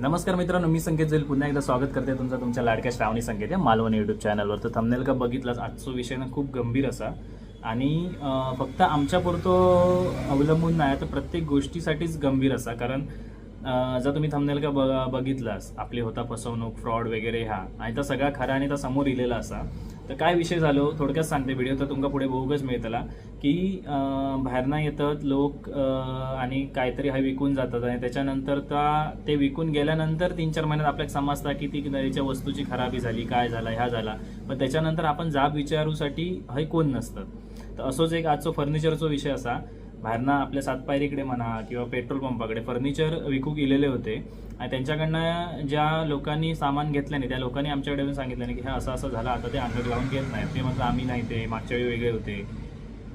नमस्कार मित्रांनो मी संकेत जाईल पुन्हा एकदा स्वागत करते तुमचं तुमच्या लाडक्या श्रावणी संकेत या मालवण यूट्यूब चॅनलवर तर थंबनेल का बघितलाच आजचा विषय ना खूप गंभीर असा. आणि फक्त आमच्यापुरतो अवलंबून नाही तर प्रत्येक गोष्टीसाठीच गंभीर असा. कारण जर तुम्ही थंबनेल का बघितलास आपली होता फसवणूक फ्रॉड वगैरे हा आणि तर सगळा खरा आणि तर समोर इलेला असा तर काय विषय झालो? थोडक्यात सांगते. व्हिडिओ तर तुमका पुढे बघूकच मिळतला की अं, बाहेरनं येतात लोक आणि काहीतरी हा विकून जातात. आणि त्याच्यानंतर त्या ते विकून गेल्यानंतर तीन चार महिन्यात आपल्याला समजता की ती त्याच्या वस्तूची खराबी झाली काय झाला ह्या झाला. पण त्याच्यानंतर आपण जाब विचारूसाठी हे कोण नसतं. तर असोच एक आजचो फर्निचरचा विषय असा. बाहेरनं आपल्या सातपायरीकडे म्हणा किंवा पेट्रोल पंपाकडे फर्निचर विकू गेलेले होते. आणि त्यांच्याकडनं ज्या लोकांनी सामान घेतल्याने त्या लोकांनी आमच्याकडे पण सांगितलं की हा असं असं झालं आता ते अंडर लावून घेत नाही ते म्हटलं आम्ही नाही ते मागच्या वेळी वेगळे होते.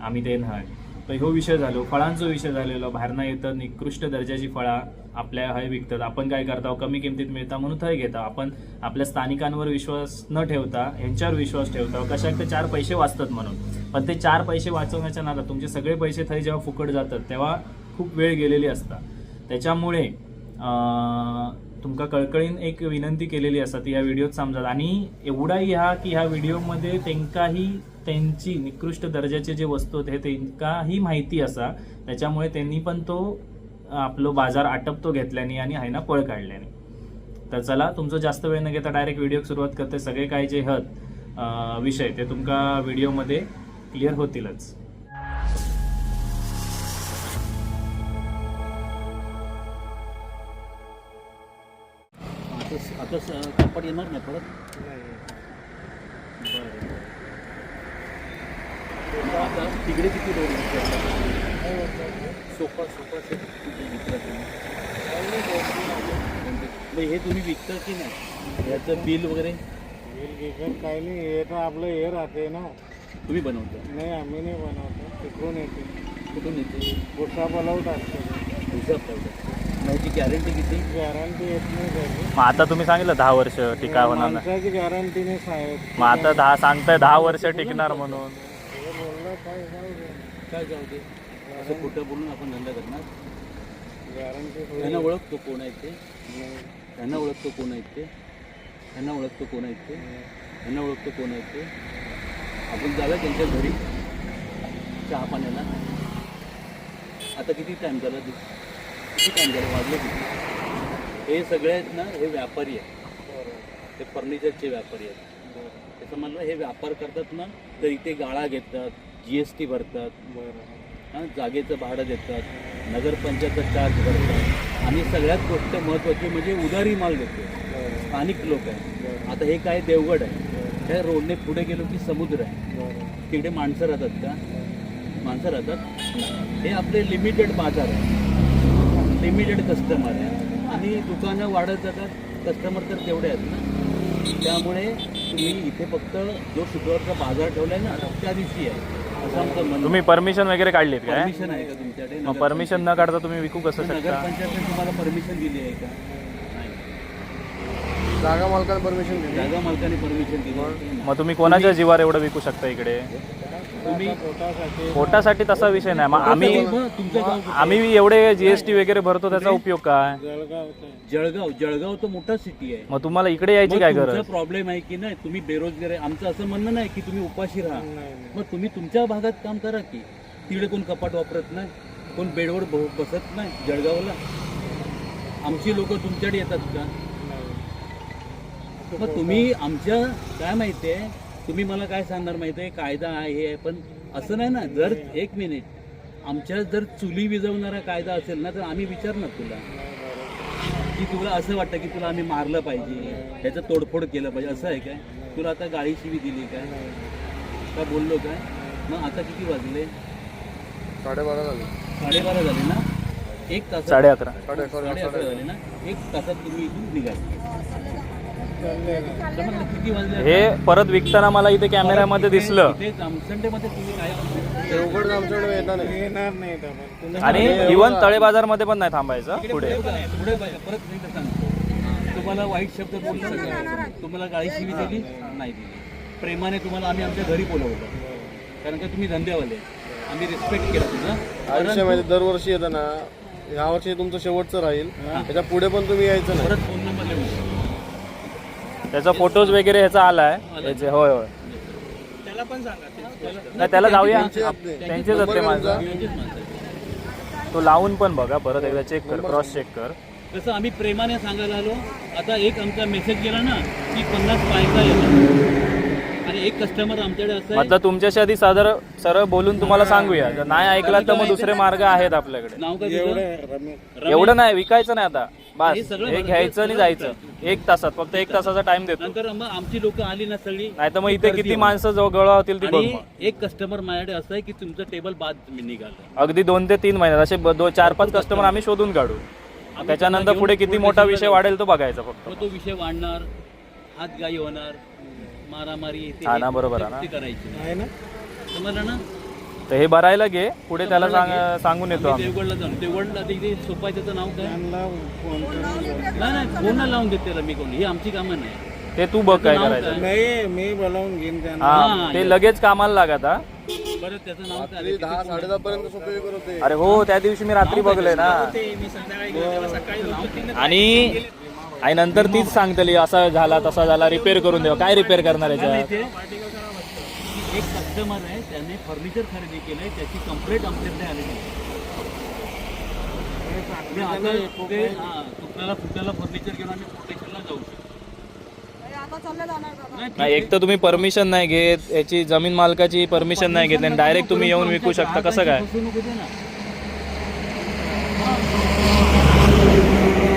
आम्ही ते नाही. तर ह्यो विषय झालो फळांचा विषय झालेलो. बाहेरनं येतं निकृष्ट दर्जाची फळा. आपल्या हय विकतात. आपण काय करता? कमी किमतीत मिळता म्हणून थंय घेता. आपण आपल्या स्थानिकांवर विश्वास न ठेवता ह्यांच्यावर विश्वास ठेवता कशाक ते चार पैसे वाचतात म्हणून. पण ते चार पैसे वाचवण्याच्या नादात तुमचे सगळे पैसे थंय जेव्हा फुकट जातात तेव्हा खूप वेळ गेलेली असता. त्याच्यामुळे तुमका कळकळीन एक विनंती केलेली असता ती या व्हिडिओत समजात. आणि एवढाही हा की ह्या व्हिडिओमध्ये त्यांकाही त्यांची निकृष्ट दर्जाचे जे वस्तू आहेत हे त्यांकाही माहिती असा. त्याच्यामुळे त्यांनी पण तो आपलो बाजार आटपतो घेतल्याने आणि आहे ना पळ काढल्याने. तर चला तुमचं जास्त वेळ न घेता डायरेक्ट व्हिडिओ सुरुवात करते. सगळे काही जे हत विषय ते तुमका व्हिडिओमध्ये क्लिअर होतीलच. आता कापड येणार नाही परत? बरं आता तिकडे किती दोन सोफा सोफा सेट किती विकता तुम्ही? मग हे तुम्ही विकता की नाही? याचं बिल वगैरे? बिल काही नाही हे तर आपलं हे राहते ना. तुम्ही बनवता? नाही आम्ही नाही बनवतो तिकडून येते. कुठून येते? गुस्सा बोलावत असतो. हिसाब पाहिजे मग याची गॅरंटी किती? गॅरंटी येत नाही त्याची मग आता तुम्ही सांगितलं दहा वर्ष टिका होणार नाही माणसाची गॅरंटी नाही साहेब. मग आता दहा सांगताय दहा वर्ष टिकणार म्हणून. हे बोललं काय जाऊ दे. काय जाऊ दे? असं खोटं बोलून आपण धंदा करणार? त्यांना ओळखतो कोण आहेत ते? त्यांना ओळखतो कोण आहेत ते? त्यांना ओळखतो कोण आहेत ते? त्यांना ओळखतो कोण आहेत ते? आपण जाऊया त्यांच्या घरी. चहा पाण्याला. आता किती टाईम झाला किती टाईम झाला? वाजले किती? हे सगळे आहेत ना हे व्यापारी आहेत. ते फर्निचरचे व्यापारी आहेत. त्याचं म्हणलं हे व्यापार करतात ना तर इथे गाळा घेतात जी एस टी भरतात. बरं जागेचं भाडं देतात नगरपंचायतचा चार्ज भरतात. आणि सगळ्यात गोष्ट महत्त्वाची म्हणजे उदारी माल देतो. स्थानिक लोक आहे आता हे काय देवगड आहे. त्या रोडने पुढे गेलो की समुद्र आहे. तिकडे माणसं राहतात का? माणसं राहतात हे आपले लिमिटेड बाजार आहे लिमिटेड कस्टमर आहे आणि दुकानं वाढत जातात. कस्टमर तर तेवढे आहेत ना. त्यामुळे तुम्ही इथे फक्त जो शुक्रवारचा बाजार ठेवला आहे ना त्या दिवशी आहे. तुम्ही परमिशन वगैरे काढलीत काय? परमिशन आहे का तुमच्याकडे? मग परमिशन न काढता तुम्ही विकू कसं शकता? नगरपंचायतने तुम्हाला परमिशन दिली आहे का? जागा मालकाला परमिशन दिली. जागा मालकाने परमिशन दिली. आहे का? मग तुम्ही कोणाच्या जीवावर एवढं विकू शकता इकडे? पोटासाठी तसा विषय नाही. मग आम्ही? आम्ही एवढे जीएसटी वगैरे भरतो त्याचा उपयोग काय? जळगाव जळगाव तर मोठा सिटी आहे. मग तुम्हाला इकडे यायची काय तुमचा गरज प्रॉब्लेम आहे की नाही? तुम्ही बेरोजगार आहे. आमचं असं म्हणणं नाही की तुम्ही उपाशी राहा. मग तुम्ही तुमच्या भागात काम करा की. तिकडे कोण कपाट वापरत नाही कोण बेडवर बसत नाही जळगावला. आमची लोक तुमच्याकडे येतात का? मग तुम्ही आमच्या काय माहिती आहे? तुम्ही मला काय सांगणार माहिती आहे? कायदा आहे हे आहे पण असं नाही ना जर एक मिनिट आमच्या जर चुली विजवणारा कायदा असेल ना तर आम्ही विचारणार तुला. की तुला असं वाटतं की तुला आम्ही मारलं पाहिजे ह्याचं तोडफोड केलं पाहिजे असं आहे काय? तुला आता गाळी शिवी दिली काय? का बोललो काय? मग आता किती वाजले? साडेबारा झाले. साडेबारा झाले ना? एक तास साडे अकरा. साडे साडे अकरा झाले ना? एक तासात तुम्ही इथून निघाल तर म्हटलं किती वाजले हे परत विकताना मला इथे कॅमेऱ्यामध्ये दिसलं. आणि इवन तळे बाजारमध्ये पण नाही थांबायचं पुढे. तुम्हाला वाईट शब्द बोलू तुम्हाला गाळी शिवी दिली नाही दिली प्रेमाने तुम्हाला आम्ही आमच्या घरी बोलवलं कारण का तुम्ही धंदेवाले. आम्ही रिस्पेक्ट केला तुझा. आयुष्यामध्ये दरवर्षी येतं ना या वर्षी तुमचं शेवटचं राहील. त्याच्या पुढे पण तुम्ही यायचं नाही परत फोन नंबर लिहून घ्या. त्याचा फोटोज वगैरे ह्याचा आलाय. याचे होय होय. नाही त्याला जाऊया. त्यांचेच असते माझं. तो लावून पण बघा परत एकदा चेक कर क्रॉस चेक कर. कसं आम्ही प्रेमाने सांगायला आलो आता एक आमचा मेसेज गेला ना की पन्नास येतात आणि एक कस्टमर आमच्याकडे असं आहे. मतलब तुमच्याशी आधी सादर सरळ बोलून तुम्हाला सांगूया. जर नाही ऐकला तर मग दुसरे मार्ग आहेत आपल्याकडे. नाव काय तुझं? एवढं नाही विकायचं नाही आता. बस सगळं हे. घ्यायचं आणि जायचं. एक तासात फक्त एक तासाचा टाइम देतो. नंतर मग आमची लोक आली ना सगळी नाही तर मग इथे किती माणसं जो गोळा होतील ती बघ. आणि. एक कस्टमर माझ्याकडे असं आहे की तुमचं टेबल बाद निघालं. अगदी दोन ते तीन महिन्यात असे ब- दो चार पाच कस्टमर आम्ही शोधून काढू. त्याच्यानंतर पुढे किती मोठा विषय वाढेल तो बघायचा फक्त. मग तो विषय वाढणार हातगाई होणार मारामारी हा ना, बरोबर आहे ना. ते करायची. नाही. आहे ना? समजलं ना? तर हे भरायला घे पुढे त्याला सांग सांगून येतो आम्ही आम्ही. देवगडला जाऊन देवगडला तिथे सोपाय त्याचं नाव काय? त्यांना फोन करून नाही नाही फोन नाही लावून देत त्याला मी कोण. ही आमची कामं नाही. ते तू बघ काय करायचं? नाही मी बोलावून घेईन त्यांना. हा ते लगेच कामाला लागत हा. बरं त्याचं नाव काय? रात्री दहा साडे दहा पर्यंत सोपे करत अरे हो त्या दिवशी मी रात्री बघलोय ना. आणि आणि नंतर तीच सांगतली असा झाला तसा झाला रिपेअर करून देवा काय रिपेअर करणार याच्यात? इथे. एक कस्टमर आहे त्याने फर्निचर खरेदी केलंय त्याची कंप्लेंट आमच्याकडे आलेली आहे. आता ते हा, फर्निचर घेऊन आम्ही प्रोटेक्शनला जाऊ शकतो. नाही, नाही एक तर तुम्ही परमिशन नाही घेत याची जमीन मालकाची परमिशन नाही घेतली आणि डायरेक्ट तुम्ही येऊन विकू शकता कसं काय? फसवणूक होते ना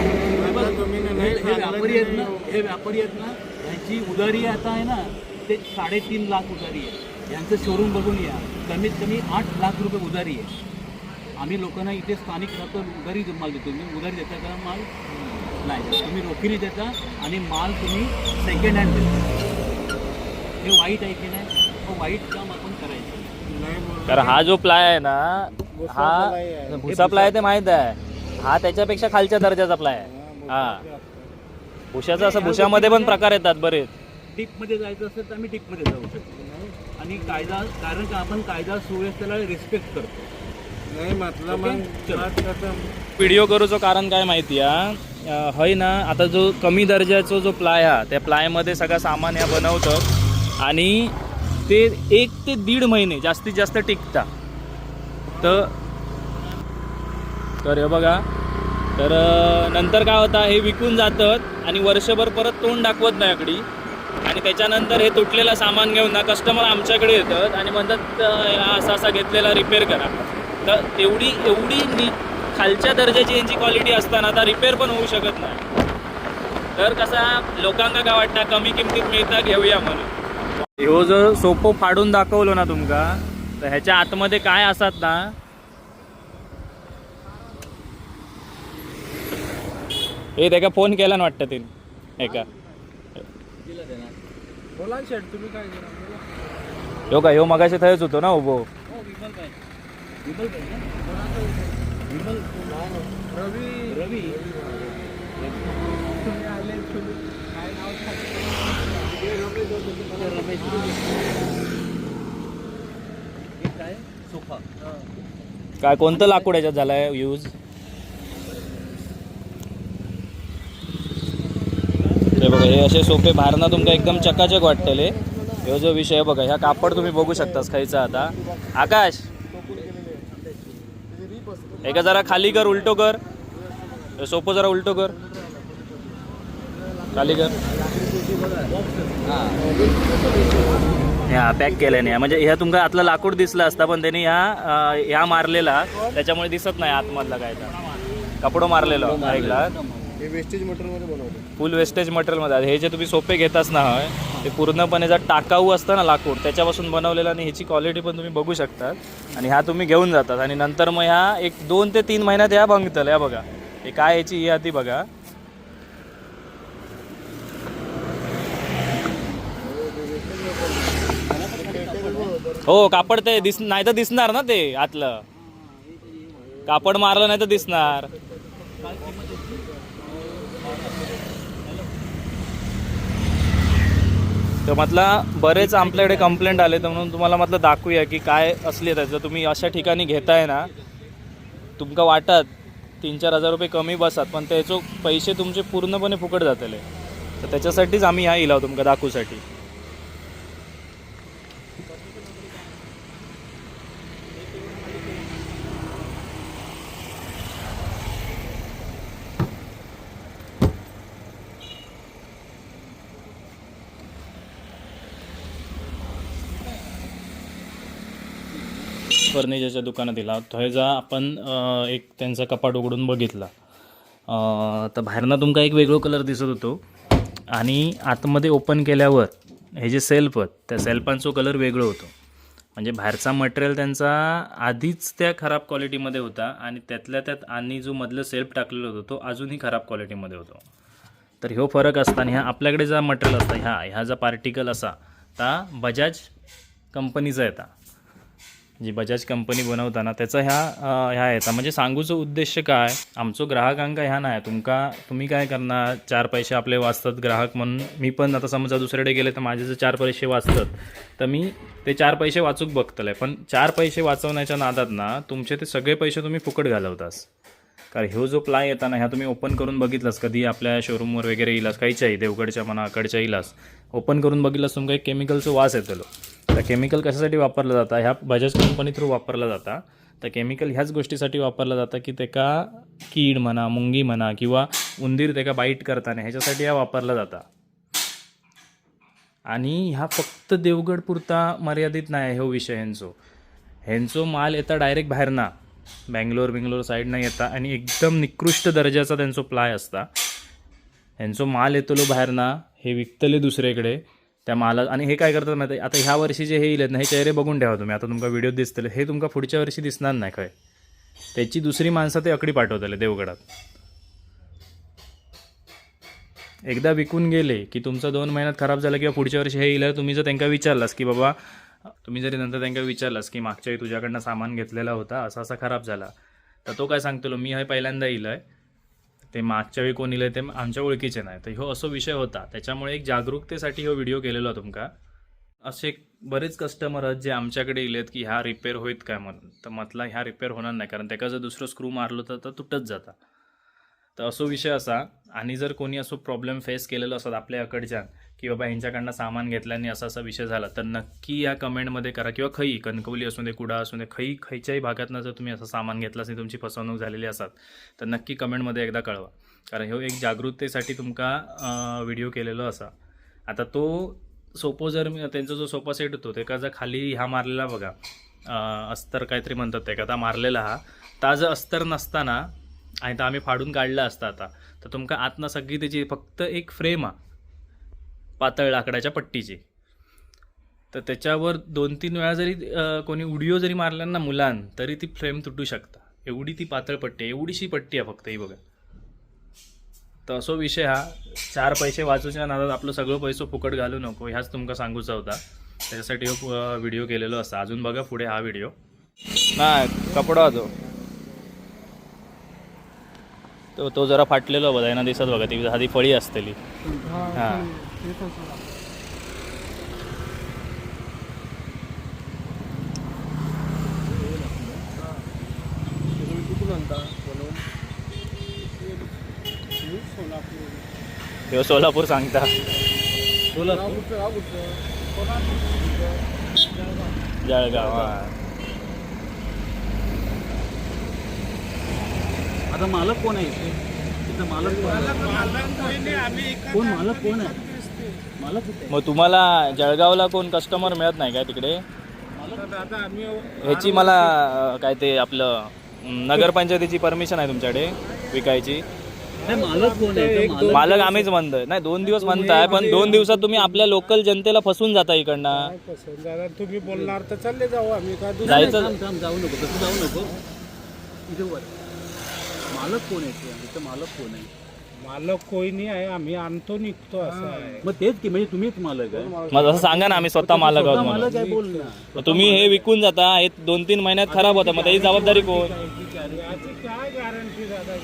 हे व्यापारी आहेत ना हे व्यापारी आहेत ना यांची उधारी आता आहे ना ते साडेतीन लाख उधारी आहे. यांचं शोरूम बघून या. कमीत कमी आठ लाख रुपये उधारी आहे. आम्ही लोकांना इथे स्थानिक राहतो उधारी माल देतो. मी उधारी देता का माल? नाही तुम्ही रोखीने देता आणि माल तुम्ही सेकंड हँड देता. हे वाईट आहे की नाही? हो वाईट काम आपण करायचं. कारण हा जो प्लाय आहे ना हा. भुसा प्लाय ते माहीत आहे. हा त्याच्यापेक्षा खालच्या दर्जाचा प्लाय आहे. हा भुशाचा असं भुशामध्ये पण प्रकार येतात बरेच. डीपमध्ये जायचं असेल तर आम्ही डीपमध्ये जाऊ शकतो. आणि कायदा कारण का आपण कायदा सुव्यवस्थेला रिस्पेक्ट करतो. नाही म्हटलं मग. व्हिडिओ करूचं कारण काय माहिती आहे? हय ना? आता जो कमी दर्जाचा जो प्लाय हा त्या प्लायमध्ये सगळा सामान ह्या बनवतात आणि ते एक ते दीड महिने जास्तीत जास्त टिकता. तर तर हे बघा. तर नंतर काय होतं हे विकून जातात आणि वर्षभर परत तोंड दाखवत नाही आकडी. आणि त्याच्यानंतर हे तुटलेलं सामान घेऊन ना कस्टमर आमच्याकडे येतात आणि म्हणतात असा असा घेतलेला रिपेअर करा. तर एवढी एवढी नी खालच्या दर्जाची यांची क्वालिटी असताना आता रिपेअर पण होऊ शकत नाही. तर कसा लोकांना काय वाटतं कमी किमतीत मिळता घेऊया म्हणून. ह्यो जर सोपो फाडून दाखवलो ना तुमका तर ह्याच्या आतमध्ये काय असतात ना? हे त्याका फोन केला ना वाटतं तिने. एका बोला शेट तुम्ही काय करा? ह्यो का ह्यो मगाशी थंयच होतो ना उभो. हो विमल काय विमल काय ना? विमल रवी. रवी. रमेश हे काय? सोफा. काय कोणतं लाकूड याच्यात झालाय यूज? बघा हे असे सोपे बाहेरना तुमका एकदम चकाचक वाटतले ह्यो जो विषय बघा ह्या कापड तुम्ही बघू शकतास खायचा आता. आकाश! एका जरा खाली कर उलटो कर. सोपं जरा उलटो कर. खाली कर. ह्या पॅक केल्याने नाही म्हणजे ह्या तुमका आतला लाकूड दिसला असता पण त्यांनी ह्या ह्या मारलेला त्याच्यामुळे दिसत नाही आतमधला काय कपडो मारलेला ऐकला. हे वेस्टेज मटेरियलमध्ये फुल वेस्टेज मटेरियलमध्ये. हे जे तुम्ही सोपे घेताच ना होय ते पूर्णपणे जर टाकाऊ असतं ना लाकूड त्याच्यापासून बनवलेलं आणि ह्याची क्वालिटी पण तुम्ही बघू शकतात. आणि ह्या तुम्ही घेऊन जातात. आणि नंतर मग ह्या एक दोन ते तीन महिन्यात ह्या बघतल या बघा. हे काय ह्याची ही आधी बघा. हो कापड ते दिस नाही तर दिसणार ना ते आतलं. कापड मारलं नाही तर दिसणार. तर म्हटला बरेच आपल्याकडे कंप्लेंट आले तर म्हणून तुम्हाला म्हटलं दाखवूया की काय असले त्याचं तुम्ही अशा ठिकाणी घेताय ना तुमका वाटत तीन चार हजार रुपये कमी बसतात पण त्याचो पैसे तुमचे पूर्णपणे फुकट जातले. तर त्याच्यासाठीच आम्ही ह्या इलाव तुमका दाखवूसाठी फर्निचरच्या दुकानात दिला. थंय जा आपण एक त्यांचा कपाट उघडून बघितला. तर बाहेरनं तुमका एक वेगळो कलर दिसत होतो. आणि आतमध्ये ओपन केल्यावर हे जे सेल्फ आहेत त्या सेल्फांचो कलर वेगळं होतो. म्हणजे बाहेरचा मटेरियल त्यांचा आधीच त्या खराब क्वालिटीमध्ये होता. आणि त्यातल्या त्यात आणि जो मधलं सेल्फ टाकलेला होता तो अजूनही खराब क्वालिटीमध्ये होतो. तर ह्यो फरक असता आणि ह्या आपल्याकडे जा मटेरियल असता ह्या ह्या जा पार्टिकल असा ता बजाज कंपनीचा येता. जी बजाज कंपनी बनवताना त्याचा ह्या ह्या येता म्हणजे सांगूचं उद्देश काय? आमचो ग्राहकांका ह्या नाही. तुमका तुम्ही काय करणार? चार पैसे आपले वाचतात ग्राहक म्हणून. मी पण आता समजा दुसरीकडे गेले तर माझे जर चार पैसे वाचतात तर मी ते चार पैसे वाचूक बघतले पण चार पैसे वाचवण्याच्या नादात ना तुमचे ते सगळे पैसे तुम्ही फुकट घालवतास. कारण ह्यो जो प्लाय येताना ह्या तुम्ही ओपन करून बघितलास कधी आपल्या शोरूमवर वगैरे इलास काहीच्याही देवगडच्या म्हणा अकडच्या इलास ओपन करून बघितलं तुमका एक केमिकलचं वास येतलो. तर केमिकल कशासाठी वापरलं जातं? ह्या बजाज कंपनी थ्रू वापरला जाता. तर केमिकल ह्याच गोष्टीसाठी वापरलं जातं की तेका कीड म्हणा मुंगी म्हणा किंवा उंदीर तेका बाईट करताना ह्याच्यासाठी ह्या वापरला जाता. आणि ह्या फक्त देवगड पुरता मर्यादित नाही आहे हो विषय ह्यांचो ह्यांचो माल येता डायरेक्ट बाहेर ना. बँगलोर बिंगलोर साईडनं येता आणि एकदम निकृष्ट दर्जाचा त्यांचा प्लाय असता. ह्यांचो माल येतलो बाहेर ना हे विकतले दुसरेकडे त्या माला आणि हे काय करतात माहिती आता ह्या वर्षी जे हे येईल ना हे चेहरे बघून ठेवा तुम्ही. आता तुमका व्हिडिओ दिसतले. हे तुमका पुढच्या वर्षी दिसणार नाही काय त्याची दुसरी माणसं ते अकडी पाठवतले देवगडात. एकदा विकून गेले की तुमचं दोन महिन्यात खराब झालं किंवा पुढच्या वर्षी हे येईल तुम्ही जर त्यांना विचारलास की बाबा तुम्ही जरी नंतर त्यांना विचारलास की मागच्या तुझ्याकडनं सामान घेतलेला होता असा असा खराब झाला तर तो काय सांगतो मी हे पहिल्यांदा येईल आहे ते मागच्या वेळी कोण इले ते आमच्या ओळखीचे नाही. तर ह्यो असो विषय होता. त्याच्यामुळे एक जागरूकतेसाठी हो व्हिडिओ केलेला तुमका. असे बरेच कस्टमर आहेत जे आमच्याकडे इलेत की ह्या रिपेअर होईत काय म्हणून. तर म्हटलं ह्या रिपेअर होणार नाही. कारण त्याका जर दुसरं स्क्रू मारलं तर तर तुटत जाता. तर असो विषय असा आणि जर कोणी असो प्रॉब्लेम फेस केलेलो असत आपल्याकडच्या की बाबा ह्यांच्याकडनं सामान घेतल्याने असा असा विषय झाला तर नक्की या कमेंटमध्ये करा. किंवा खई कणकवली असू दे कुडा असू दे खई खयच्याही भागातनं जर तुम्ही असं सामान घेतलं असेल तुमची फसवणूक झालेली असात तर नक्की कमेंटमध्ये एकदा कळवा. कारण ह्यो एक जागरूकतेसाठी तुमका व्हिडिओ केलेलो असा. आता तो सोपो जर त्यांचा जो सोफा सेट होतो ते जर खाली हा मारलेला बघा अस्तर काहीतरी म्हणतात ते का मारलेला हा ताज अस्तर नसताना आणि तर आम्ही फाडून काढला असता आता. तर तुमका आतनं सगळी त्याची फक्त एक फ्रेम हा पातळ लाकडाच्या पट्टीची. तर त्याच्यावर दोन तीन वेळा जरी कोणी उडिओ जरी मारल्या ना मुलां तरी ती फ्रेम तुटू शकता. एवढी ती पातळ पट्टी आहे. एवढीशी पट्टी आहे फक्त ही बघा. तर असो विषय हा चार पैसे वाचूच्या नादात आपलं सगळं पैसो फुकट घालू नको ह्याच तुमका सांगूचा होता. त्याच्यासाठी हो व्हिडिओ केलेलो असा अजून बघा पुढे हा व्हिडिओ नाही कपडा तो. तो तो जरा फाटलेलो बघा यांना दिसत बघा ती आधी फळी असतेली. हां. ह्यो सोलापूर सांगता. जळगाव हा. आता मालक कोण आहे इथे? इथं मालक कोण आहे? कोण मालक कोण आहे? मालक कुठे आहे? मग तुम्हाला जळगावला कोण कस्टमर मिळत नाही काय तिकडे? ह्याची मला अं, काय ते आपलं अं, नगरपंचायतीची परमिशन आहे तुमच्याकडे विकायची. नाही मालक कोण आहे? इथं मालक मालक आम्हीच म्हणतोय नाही दोन दिवस म्हणताय पण दोन दिवसात तुम्ही आपल्या लोकल जनतेला फसून जाता इकडनं. तुम्ही बोलणार तर चालले जाऊ आम्ही. का दुसरं नाही, जायचं- थांब, थांब, जाऊ नको. तसं जाऊ नको. इथे वर. मालक कोण आहे इथे? मालक कोण आहे? मालक कोई नाही आहे आम्ही आणतो निघतो असं आहे. मग तेच की म्हणजे तुम्हीच मालक आहे? मग असं सांगा ना आम्ही स्वतः मालक आहोत म्हणून. मालक आहे बोल ना. मग तुम्ही हे विकून जाता हे दोन तीन महिन्यात खराब होतं मग त्याची जबाबदारी कोण? दादा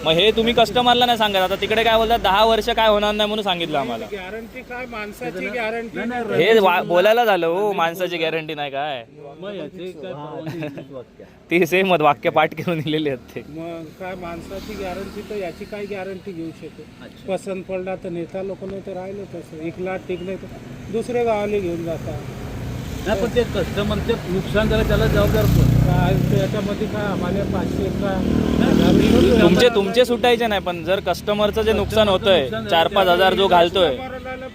मग हे तुम्ही कस्टमरला नाही सांगत. आता तिकडे काय बोलतात दहा वर्ष काय होणार नाही म्हणून सांगितलं आम्हाला. गॅरंटी काय? माणसाची गॅरंटी हे वा- बोलायला झालं हो माणसाची गॅरंटी नाही काय? मग याचे काय परवानगी इंग्लिश वाक्य. ती सेम वाक्य पाठ करून दिलेली आहेत ते. मग काय माणसाची गॅरंटी तर याची काय गॅरंटी घेऊ शकतो? पसंत पडला तर नेता लोक नाही तर राहिलं तसं. एकला ठीक नाही तर दुसऱ्या गावाला घेऊन जातात. नाही पण ते कस्टमरचं नुकसान झालं त्याला जबाबदार कोण? काय त्याच्यामध्ये काय आम्हाला पाचशे का? तुमचे तुमचे सुटायचे नाही पण जर कस्टमरचं जे नुकसान होतंय चार पाच हजार जो घालतोय.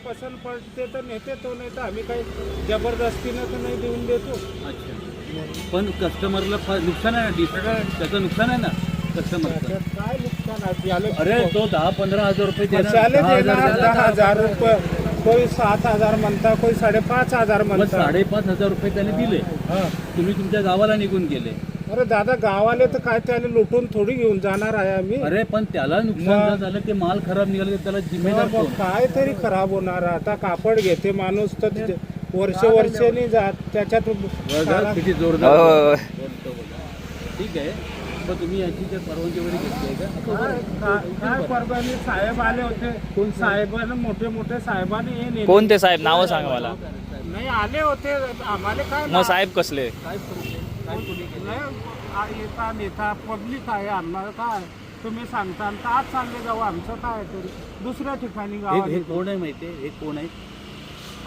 पसंत पडते तर नेते तो नाही तर आम्ही काही जबरदस्तीनं तर नाही देऊन देतो. अच्छा. पण कस्टमरला फ- नुकसान आहे ना डिफरेंट त्याचं नुकसान आहे ना? काय नुकसान आहे? याला अरे तो दहा पंधरा हजार रुपये देणार, दहा हजार देणार. दहा हजार रुपये. कोई सात हजार म्हणता कोई साडेपाच हजार मग म्हणता. साडेपाच हजार रुपये त्याने दिले. हा. तुम्ही तुमच्या गावाला निघून गेले. अरे दादा गावाले तर काय त्याने लुटून थोडी घेऊन जाणार आहे आम्ही. अरे पण त्याला नुकसान जर झालं ते माल खराब निघाले तर त्याला जिम्मेदार मग कोण? काय तरी खराब होणार आता कापड घेते माणूस तर ते वर्ष वर्षांनी जात. त्याच्यात किती जोरदार. बोलतो बघा. ठीक आहे. पण तुम्ही याची काय परवानगी वगैरे घेतली आहे का? काय काय- काय परवानी साहेब आले होते. कोण साहेबांना मोठे मोठे साहेबांनी हे नेले. कोण ते साहेब? नावं सांगा मला. नाही आले होते. आम्हाला काय मग साहेब कसले? काय काय कोणी केलं? नाही, आ- येता नेता? पब्लिक आहे आम्हाला काय? तुम्ही सांगता आणि आज चालले जाऊ आमचं काय? तरी दुसऱ्या ठिकाणी हे हे गावात कोण आहे माहिती आहे? हे कोण आहे?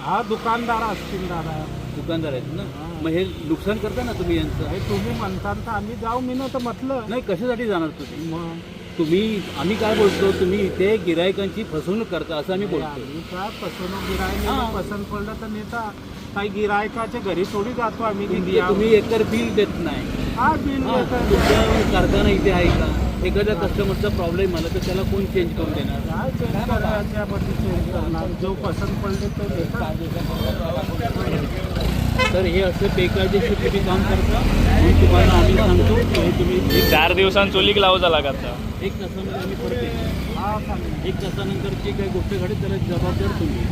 हा दुकानदार असतील दादा. दुकानदार आहेत ना? मग हे नुकसान करता ना तुम्ही यांचं? हे तुम्ही म्हणता तर आम्ही जाऊ मी तर म्हटलं. नाही कशासाठी जाणार तुम्ही? मग? तुम्ही आम्ही काय बोलतो तुम्ही इथे गिरायकांची फसवणूक करता असं आम्ही बोलतो. आम्ही काय फसवणूक गिरायक पसंत पडलं तर नेता काही गिरायकाच्या घरी थोडी जातो आम्ही द्या. तुम्ही एकतर बिल देत नाही. हा बिल हा, देतात. तुमच्या कारखाना इथे आहे का? एखाद्या कस्टमरचा प्रॉब्लेम आला तर त्याला कोण चेंज करून देणार? काय करणार? जो पसंत पडले तो देतात. तर हे असं बेकायदेशीर तुम्ही काम करता म्हणून तुम्हाला आम्ही सांगतो की हे तुम्ही एक चार दिवसांत चुलीक लावचा लागत एक तासामध्ये आम्ही परत येतो हा एक तासानंतर जी काही गोष्ट घडेल त्याला जबाबदार तुम्ही.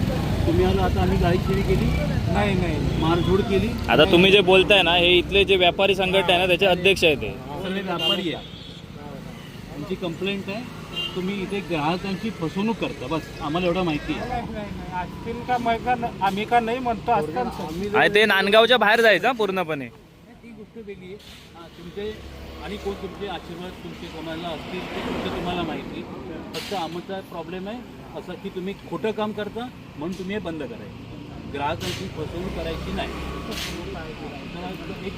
तुम्ही आला आता आम्ही गाडीशिरी केली. नाही नाही. मारझोड केली. आता तुम्ही जे बोलताय ना हे इथले जे व्यापारी संघटना आहे ना त्याचे अध्यक्ष आहेत ते. सगळे व्यापारी आहे. तुमची कंप्लेंट आहे. तुम्ही इथे ग्राहकांची फसवणूक करता बस. आम्हाला एवढं माहिती आहे. नाही, नाही, नाही. असतील का मग का न- आम्ही का नाही म्हणतो आणि ते नांदगावच्या बाहेर जायचं हा पूर्णपणे. ती गोष्ट वेगळी आहे. हां तुमचे आणि कोण तुमचे आशीर्वाद तुमचे कोणाला असतील ते तुमचं तुम्हाला माहिती फक्त आमचा प्रॉब्लेम आहे असा की तुम्ही खोटं काम करता म्हणून तुम्ही हे बंद करायचं. ग्राहकांची फसवणूक करायची नाही. एक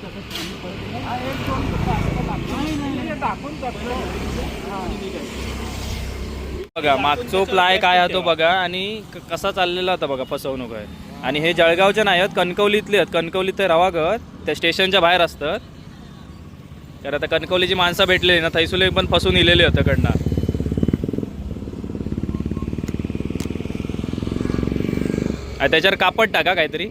बघा मागचो प्लाय काय आहे तो बघा आणि क- कसा चाललेला होता बघा फसवणूक आहे. आणि हे जळगावचे नाही आहेत कणकवलीतले आहेत. कणकवलीत ते रवागत त्या स्टेशनच्या बाहेर असतात. तर आता कणकवलीची माणसं भेटलेली ना थैसुले पण फसून इलेले होते कडनं. त्याच्यावर कापड टाका काहीतरी.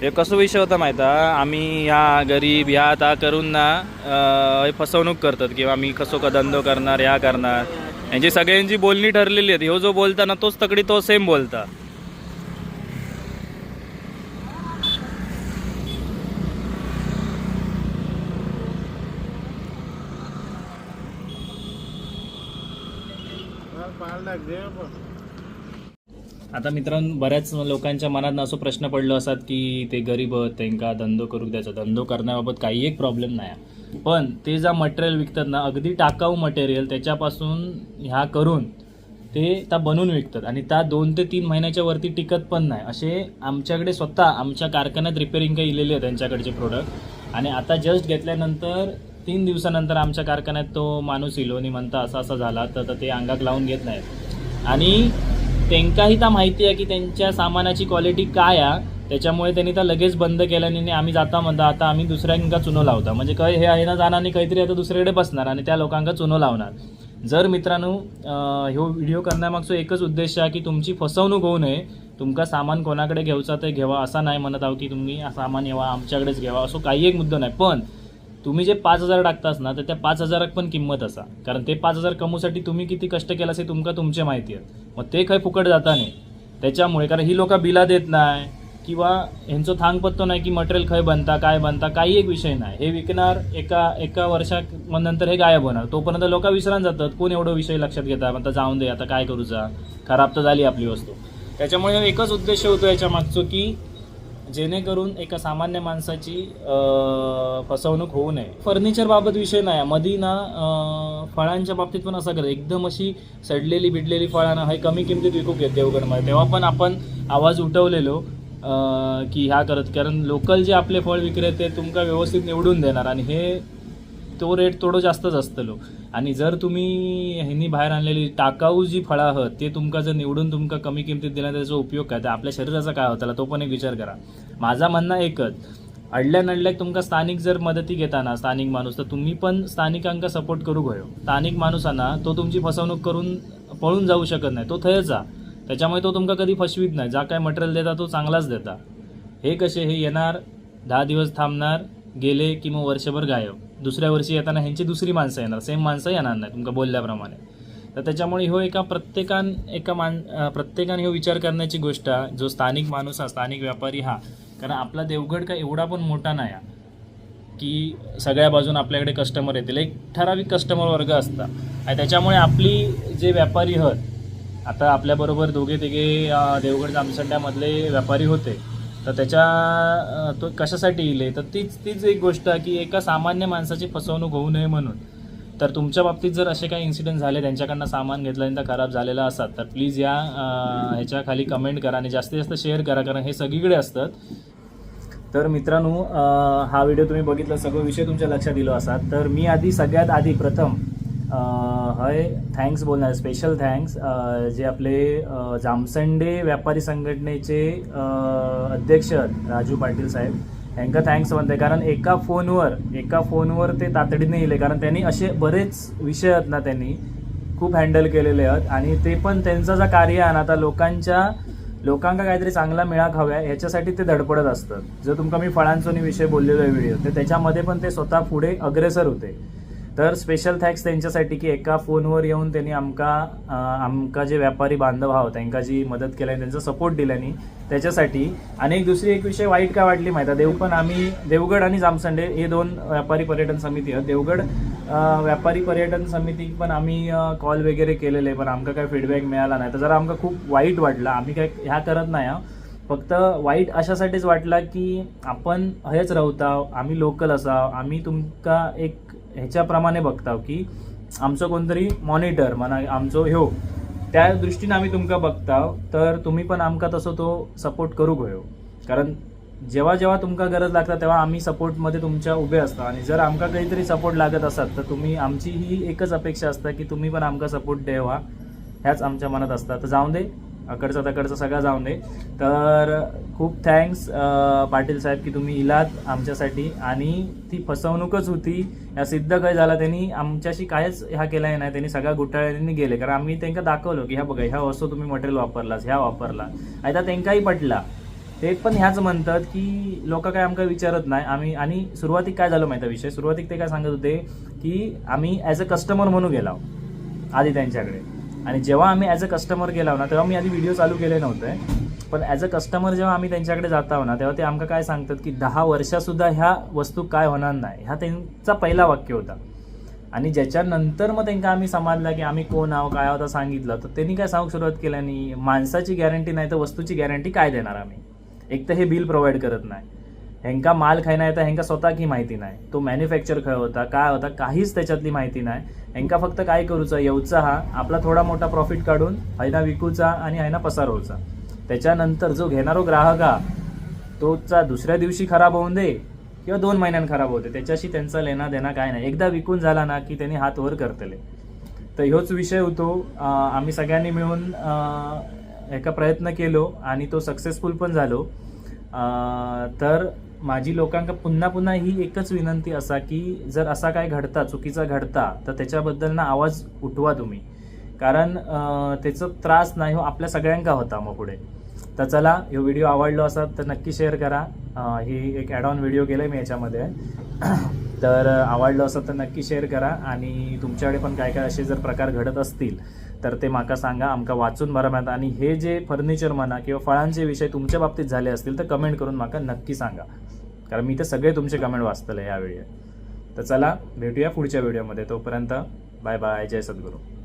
हे कसं विषय होता माहिती आम्ही ह्या गरीब ह्या आता करून ना फसवणूक करतात किंवा आम्ही कसो का धंदो करणार ह्या करणार. यांची सगळ्यांची बोलणी ठरलेली आहे ह्यो जो बोलता ना तोच तकडी तो सेम बोलता हा, पाळला घे बघ. आता मित्रांनो बऱ्याच लोकांच्या मनात असं प्रश्न पडलो असतात की ते गरीब त्यांना धंदो करू द्यायचा धंदो करण्याबाबत काही एक प्रॉब्लेम नाही पण ते जा मटेरियल विकतात ना अगदी टाकाऊ मटेरियल त्याच्यापासून ह्या करून ते त्या बनवून विकतात. आणि त्या दोन ते तीन महिन्याच्या वरती टिकत पण नाही. असे आमच्याकडे स्वतः आमच्या कारखान्यात रिपेरिंग काही इलेले आहेत त्यांच्याकडचे प्रोडक्ट आणि आता जस्ट घेतल्यानंतर तीन दिवसानंतर आमच्या कारखान्यात तो माणूस इलो आणि म्हणता असा असा झाला. तर ते अंगाक लावून घेत नाहीत. आणि त्यांकाही तर माहिती आहे की त्यांच्या सामानाची क्वालिटी काय आहे. त्याच्यामुळे त्यांनी तर लगेच बंद केल्याने आम्ही जाता म्हणता आता आम्ही दुसऱ्यांका चुनो लावता. म्हणजे काय हे आहे ना जाणार आणि काहीतरी आता दुसरीकडे बसणार आणि त्या लोकांका चुनो लावणार. जर मित्रांनो ह्यो व्हिडिओ करण्यामागचो एकच उद्देश आहे की तुमची फसवणूक होऊ नये. तुमका सामान कोणाकडे घेऊचा ते घेवा असा नाही म्हणत आहो की तुम्ही सामान येवा आमच्याकडेच घ्यावा असं काही एक मुद्दा नाही. पण तुम्ही जे पाच हजार टाकतास ना तर त्या पाच हजाराक पण किंमत असा. कारण ते पाच हजार कमवूसाठी तुम्ही किती कष्ट केला हे तुमका तुमचे माहिती आहेत. मग ते काही फुकट जाता नाही. त्याच्यामुळे कारण ही लोक बिला देत नाही किंवा ह्यांचो थांग पत्तो नाही की मटेरियल खय बनता काय बनता काही एक विषय नाही. हे विकणार एका एका वर्षा नंतर हे गायब होणार. तोपर्यंत लोक विसरून जातात कोण एवढं विषय लक्षात घेता? आता जाऊन दे आता काय करूचा? खराब तर झाली आपली वस्तू. त्याच्यामुळे एकच उद्देश होतो याच्या मागचो की जेणेकरून एका सामान्य माणसाची फसवणूक होऊ नये. फर्निचरबाबत विषय नाही. मधी ना फळांच्या बाबतीत पण असं करतं एकदम अशी सडलेली बिडलेली फळांना हे कमी किमतीत विकू घेत देवगडमध्ये तेव्हा पण आपण आवाज उठवलेलो की ह्या करत. कारण लोकल जे आपले फळ विक्रेते तुमका व्यवस्थित निवडून देणार. आणि हे तो रेट थोडं जास्तच असतलो आणि जर तुम्ही ह्यांनी बाहेर आणलेली टाकाऊ जी फळं आहात ते तुमका जर निवडून तुमका कमी किमतीत दिला त्याचा उपयोग काय? तर आपल्या शरीराचा काय होताला तो पण एक विचार करा. माझा म्हणणं एकच अडल्या नडल्याक तुमका स्थानिक जर मदती घेताना स्थानिक माणूस तर तुम्ही पण स्थानिकांका सपोर्ट करूक गयो. स्थानिक माणूसांना तो तुमची फसवणूक करून पळून जाऊ शकत नाही तो थंयच जा. त्याच्यामुळे तो तुमका कधी फसवीत नाही जा काय मटेरियल देता तो चांगलाच देता. हे कसे हे येणार दहा दिवस थांबणार गेले की मग वर्षभर गायब. दुसऱ्या वर्षी येताना ह्यांची दुसरी माणसं येणार सेम माणसं येणार नाही तुमका बोलल्याप्रमाणे तर त्याच्यामुळे ह्यो एका प्रत्येकान एका मान प्रत्येकाने ह्यो विचार करण्याची गोष्ट जो स्थानिक माणूस हा स्थानिक व्यापारी हा कारण आपला देवगड काय एवढा पण मोठा नाही हा. की सगळ्या बाजून आपल्याकडे कस्टमर येतील एक ठराविक कस्टमर वर्ग असता आणि त्याच्यामुळे आपली जे व्यापारी हत आता आपल्याबरोबर दोघे तिघे देवगड जामसंड्यामधले व्यापारी होते तर त्याच्या तो कशासाठी येईल? तर तीच तीच एक गोष्ट आहे की एका सामान्य माणसाची फसवणूक होऊ नये म्हणून. तर तुमच्या बाबतीत जर असे काही इन्सिडेंट झाले त्यांच्याकडनं सामान घेतल्यानंतर खराब झालेला असतात तर प्लीज या अं, ह्याच्या खाली कमेंट करा आणि जास्तीत जास्त शेअर करा कारण हे सगळीकडे असतात. तर मित्रांनो हा व्हिडिओ तुम्ही बघितला सगळं विषय तुमच्या लक्षात दिलो असात तर मी आधी सगळ्यात आधी प्रथम हय थँक्स बोलणार स्पेशल थँक्स जे आपले जामसंडे व्यापारी संघटनेचे अध्यक्ष आहेत, राजू पाटील साहेब. यांका थँक्स म्हणते कारण एका फोनवर एका फोनवर ते तातडीने येले. कारण त्यांनी असे बरेच विषय आहेत ना त्यांनी खूप हँडल केलेले आहेत. आणि ते पण त्यांचं जे कार्य आहे ना आता लोकांच्या लोकांका काहीतरी चांगला मिळाक हव्या ह्याच्यासाठी ते धडपडत असतात. जर तुमका मी फळांचो विषय बोललेलो आहे व्हिडिओ तर त्याच्यामध्ये पण ते स्वतः पुढे अग्रेसर होते. तर स्पेशल थँक्स त्यांच्यासाठी की एका फोनवर येऊन त्यांनी आमका आमका जे व्यापारी बांधव आहोत त्यांका जी मदत केल्याने त्यांचा सपोर्ट दिल्याने त्याच्यासाठी. आणि एक दुसरी एक विषय वाईट काय वाटली माहिती आहे? देव पण आम्ही देवगड आणि जामसंडे हे दोन व्यापारी पर्यटन समिती आहेत. देवगड व्यापारी पर्यटन समिती पण आम्ही कॉल वगैरे केलेले पण आमका काय फीडबॅक मिळाला नाही. तर जरा आमका खूप वाईट वाटलं. आम्ही काय ह्या करत नाही हा. फक्त वाईट अशासाठीच वाटला की आपण हेच राहताव आम्ही लोकल असाव आम्ही तुमका एक ह्याच्याप्रमाणे बघताव की आमचं कोणतरी मॉनिटर म्हणा आमचो हो, ह्यो त्या दृष्टीने आम्ही तुमका बघताव तर तुम्ही पण आमका तसं तो सपोर्ट करूंक गयो कारण जेव्हा जेव्हा तुमका गरज लागता तेव्हा आम्ही सपोर्टमध्ये तुमच्या उभे असतो. आणि जर आमका काहीतरी सपोर्ट लागत असत तर तुम्ही आमची ही एकच अपेक्षा असता की तुम्ही पण आमका सपोर्ट द्यावा ह्याच आमच्या मनात असतात तर जाऊन दे अकडचा तकडचा सगळा जाऊन दे. तर खूप थँक्स पाटील साहेब की तुम्ही इलात आमच्यासाठी. आणि ती फसवणूकच होती. या सिद्ध काय झाला त्यांनी आमच्याशी कायच ह्या केला नाही. त्यांनी सगळ्या घोटाळ्यांनी गेले कारण आम्ही त्यांना दाखवलं की ह्या बघा ह्या वस्तू तुम्ही मटेरियल वापरलास ह्या वापरला. आता त्यांकाही पटला. ते पण ह्याच म्हणतात की लोक काय आमकां विचारत नाही. आम्ही आणि सुरुवातीक काय झालं माहिती विषय? सुरुवातीक ते काय सांगत होते की आम्ही ॲज अ कस्टमर म्हणून गेलो. आधी त्यांच्याकडे. आणि जेव्हा आम्ही ॲज अ कस्टमर गेलो ना तेव्हा मी आधी व्हिडिओ चालू केले नव्हते. पण ॲज अ कस्टमर जेव्हा आम्ही त्यांच्याकडे जातो ना तेव्हा ते आमका काय सांगतात की दहा वर्षासुद्धा ह्या वस्तू काय होणार नाही. ह्या त्यांचा पहिला वाक्य होता. आणि ज्याच्यानंतर मग त्यांना आम्ही समजला की आम्ही कोण आहो काय आहोत सांगितलं. तर त्यांनी काय सांगू सुरुवात केल्यानी माणसाची गॅरंटी नाही तर वस्तूची गॅरंटी काय देणार आम्ही? एक तर हे बिल प्रोव्हाइड करत नाही. ह्यांका माल खायना नाही तर ह्यांका स्वतःची माहिती नाही. तो मॅन्युफॅक्चर खय होता काय होता काहीच त्याच्यातली माहिती नाही. ह्यांका फक्त काय करूचा येऊचा हा आपला थोडा मोठा प्रॉफिट काढून हैना विकूचा आणि हैना पसार होऊचा त्याच्यानंतर जो घेणारो ग्राहक हा तोचा दुसऱ्या दिवशी खराब होऊन दे किंवा दोन महिन्यान खराब होते त्याच्याशी त्यांचा लेना देना काय नाही. एकदा विकून झाला ना की त्यांनी हात वर करतले. तर ह्योच विषय होतो. आम्ही सगळ्यांनी मिळून एका प्रयत्न केलो आणि तो सक्सेसफुल पण झालो. तर माझी लोकांका पुन्हा पुन्हा ही एकच विनंती असा की जर असा काय घडता चुकीचा घडता तर त्याच्याबद्दल ना आवाज उठवा तुम्ही. कारण त्याचा त्रास नाही हो आपल्या सगळ्यांका होता मग पुढे. तर चला हा व्हिडिओ आवडलो असा तर नक्की शेअर करा. ही एक ॲड ऑन व्हिडिओ आहे मी याच्यामध्ये. तर आवडलो आवडलं तर नक्की शेअर करा आणि तुमच्याकडे पण काय काय असे जर प्रकार घडत असतील तर ते माका सांगा आमका वाचून बरं माहिती आणि हे जे फर्निचर म्हणा किंवा फळांचे विषय तुमच्या बाबतीत झाले असतील तर कमेंट करून माका नक्की सांगा. कारण मी ते सगळे तुमचे कमेंट वाचतले यावेळी. तर चला भेटूया पुढच्या व्हिडिओमध्ये तोपर्यंत बाय बाय जय सद्गुरू.